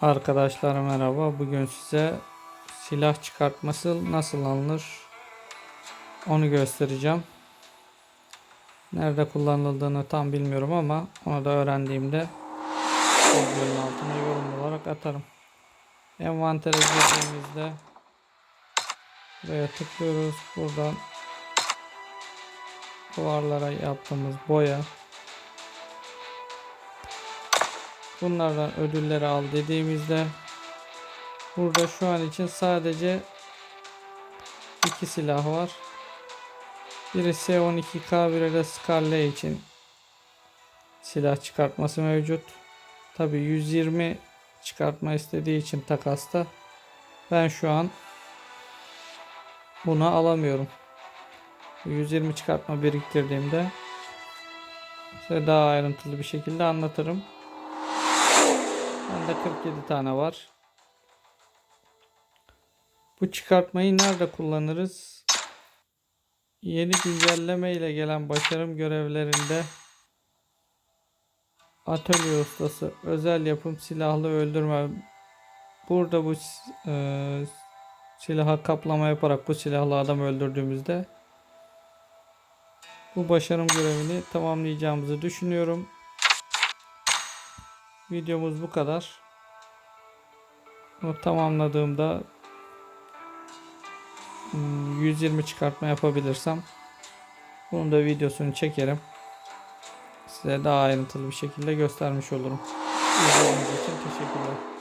Arkadaşlar merhaba. Bugün size silah çıkartması nasıl alınır onu göstereceğim. Nerede kullanıldığını tam bilmiyorum ama onu da öğrendiğimde videonun altına yorum olarak atarım. Envantere girdiğimizde buraya tıklıyoruz. Buradan duvarlara yaptığımız boya Bunlardan ödülleri al dediğimizde burada şu an için sadece iki silah var. Biri S12K biri de Scarlet için silah çıkartması mevcut. Tabi 120 çıkartma istediği için takasta ben şu an bunu alamıyorum. 120 çıkartma biriktirdiğimde size daha ayrıntılı bir şekilde anlatırım. Bende 47 tane var. Bu çıkartmayı nerede kullanırız? Yeni güncelleme ile gelen başarım görevlerinde atölye ustası özel yapım silahlı öldürme burada bu e, silaha kaplama yaparak bu silahlı adam öldürdüğümüzde bu başarım görevini tamamlayacağımızı düşünüyorum. Videomuz bu kadar. Bunu tamamladığımda hmm, 120 çıkartma yapabilirsem bunun da videosunu çekerim. Size daha ayrıntılı bir şekilde göstermiş olurum. İzlediğiniz için teşekkürler.